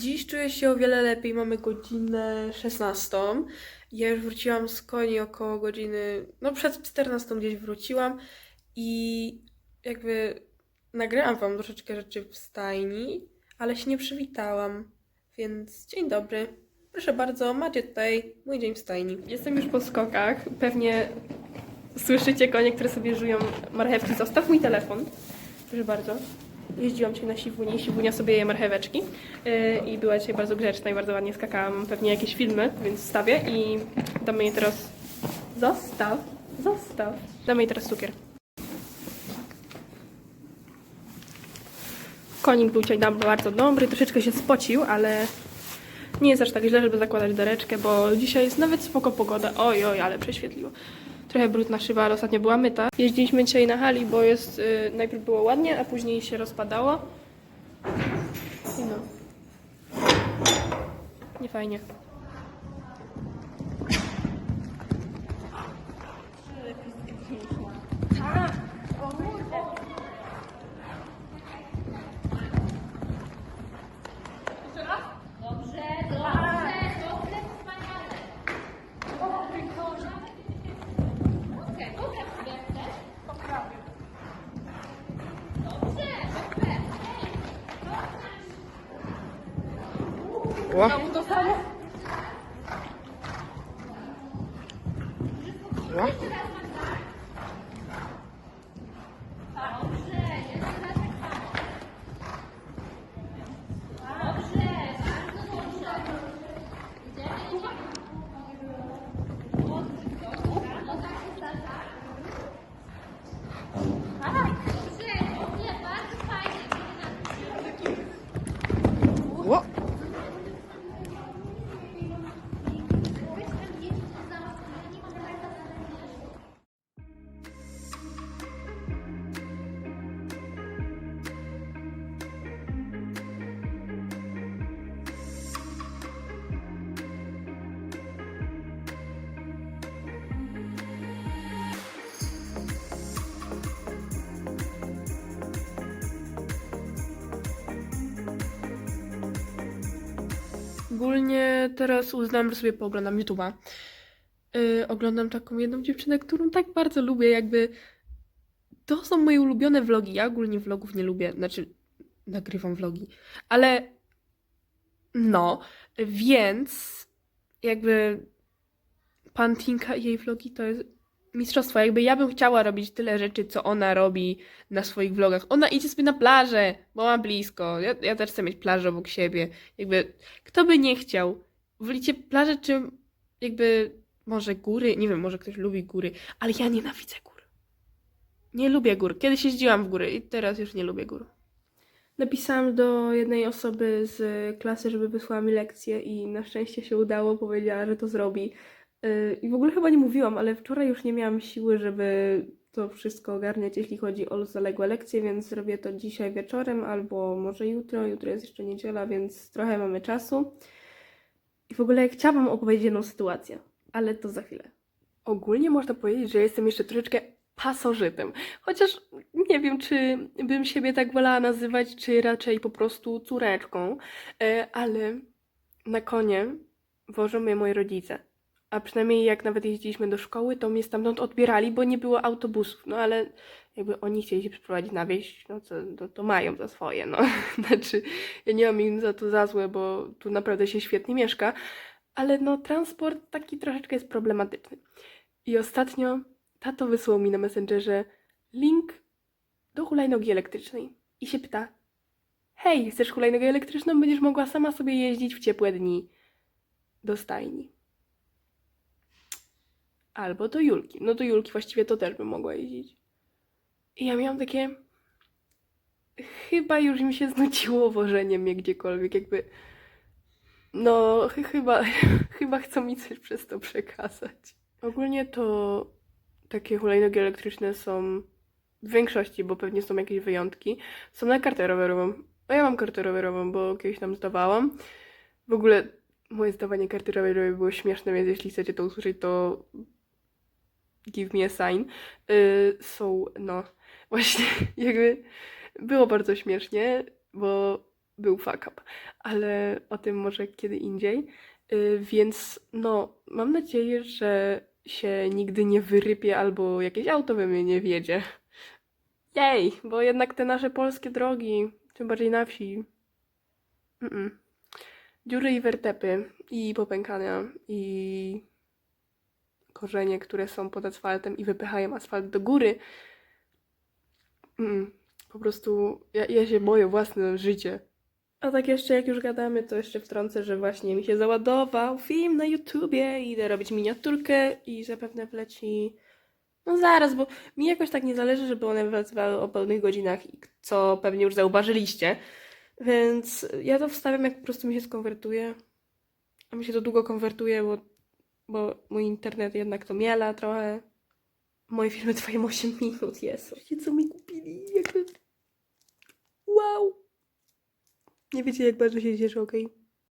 Dziś czuję się o wiele lepiej. Mamy godzinę 16. Ja już wróciłam z koni około godziny, no przed 14 gdzieś wróciłam i jakby nagrałam wam troszeczkę rzeczy w stajni, ale się nie przywitałam. Więc dzień dobry. Proszę bardzo, macie tutaj mój dzień w stajni. Jestem już po skokach. Pewnie słyszycie konie, które sobie żują marchewki. Zostaw mój telefon. Proszę bardzo. Jeździłam dzisiaj na siwuni. Siwunia sobie je marcheweczki. Yy, I była dzisiaj bardzo grzeczna i bardzo ładnie skakałam. Pewnie jakieś filmy, więc wstawię i damy jej teraz... Zostaw! Zostaw! Damy jej teraz cukier. Konik był dzisiaj bardzo dobry. Troszeczkę się spocił, ale nie jest aż tak źle, żeby zakładać dereczkę, bo dzisiaj jest nawet spoko pogoda. Oj, oj, ale prześwietliło. Trochę brudna szyba, ale ostatnio była myta. Jeździliśmy dzisiaj na hali, bo jest, y, najpierw było ładnie, a później się rozpadało. I no. Nie fajnie. О. О. Ogólnie teraz uznałam, że sobie pooglądam YouTube'a. Yy, oglądam taką jedną dziewczynę, którą tak bardzo lubię, jakby to są moje ulubione vlogi. Ja ogólnie vlogów nie lubię, znaczy nagrywam vlogi, ale no, więc jakby Pantinka i jej vlogi to jest mistrzostwo. Jakby ja bym chciała robić tyle rzeczy, co ona robi na swoich vlogach. Ona idzie sobie na plażę, bo ma blisko. Ja, ja też chcę mieć plażę obok siebie. Jakby, kto by nie chciał? Wolicie plażę, czy jakby może góry? Nie wiem, może ktoś lubi góry, ale ja nienawidzę gór. Nie lubię gór. Kiedyś jeździłam w góry i teraz już nie lubię gór. Napisałam do jednej osoby z klasy, żeby wysłała mi lekcję i na szczęście się udało. Powiedziała, że to zrobi. I w ogóle chyba nie mówiłam, ale wczoraj już nie miałam siły, żeby to wszystko ogarniać, jeśli chodzi o zaległe lekcje, więc zrobię to dzisiaj wieczorem albo może jutro. Jutro jest jeszcze niedziela, więc trochę mamy czasu. I w ogóle chciałam opowiedzieć jedną sytuację, ale to za chwilę. Ogólnie można powiedzieć, że jestem jeszcze troszeczkę pasożytem. Chociaż nie wiem, czy bym siebie tak wolała nazywać, czy raczej po prostu córeczką, E, ale na konie wożą mnie moi rodzice. A przynajmniej jak nawet jeździliśmy do szkoły, to mnie stamtąd odbierali, bo nie było autobusów. No ale jakby oni chcieli się przeprowadzić na wieś, no to, to, to mają za swoje, no. Znaczy, ja nie mam im za to za złe, bo tu naprawdę się świetnie mieszka, ale no transport taki troszeczkę jest problematyczny. I ostatnio tato wysłał mi na Messengerze link do hulajnogi elektrycznej i się pyta hej, chcesz hulajnogę elektryczną? Będziesz mogła sama sobie jeździć w ciepłe dni do stajni. Albo do Julki. No do Julki właściwie to też bym mogła jeździć. I ja miałam takie... Chyba już mi się znudziło wożenie mnie gdziekolwiek, jakby... No, ch- chyba, chyba chcą mi coś przez to przekazać. Ogólnie to takie hulajnogi elektryczne są w większości, bo pewnie są jakieś wyjątki, są na kartę rowerową. A ja mam kartę rowerową, bo kiedyś tam zdawałam. W ogóle moje zdawanie karty rowerowej było śmieszne, więc jeśli chcecie to usłyszeć, to give me a sign. Yy, są, no, właśnie jakby było bardzo śmiesznie, bo był fuck up, ale o tym może kiedy indziej. Y, Więc no, mam nadzieję, że się nigdy nie wyrypie albo jakieś auto we mnie nie wjedzie. Jej, bo jednak te nasze polskie drogi, tym bardziej na wsi. Mm-mm. Dziury i wertepy, i popękania, i korzenie, które są pod asfaltem i wypychają asfalt do góry. Mm, po prostu ja, ja się boję własne życie. A tak jeszcze jak już gadamy, to jeszcze wtrącę, że właśnie mi się załadował film na YouTubie i idę robić miniaturkę i zapewne wleci... No zaraz, bo mi jakoś tak nie zależy, żeby one wlatywały o pełnych godzinach, co pewnie już zauważyliście. Więc ja to wstawiam, jak po prostu mi się skonwertuje. A mi się to długo konwertuje, bo, bo mój internet jednak to miela trochę. Moje filmy trwają 8 minut, Jezu. Co mi kupili? Wow! Nie wiecie, jak bardzo się cieszę, okej?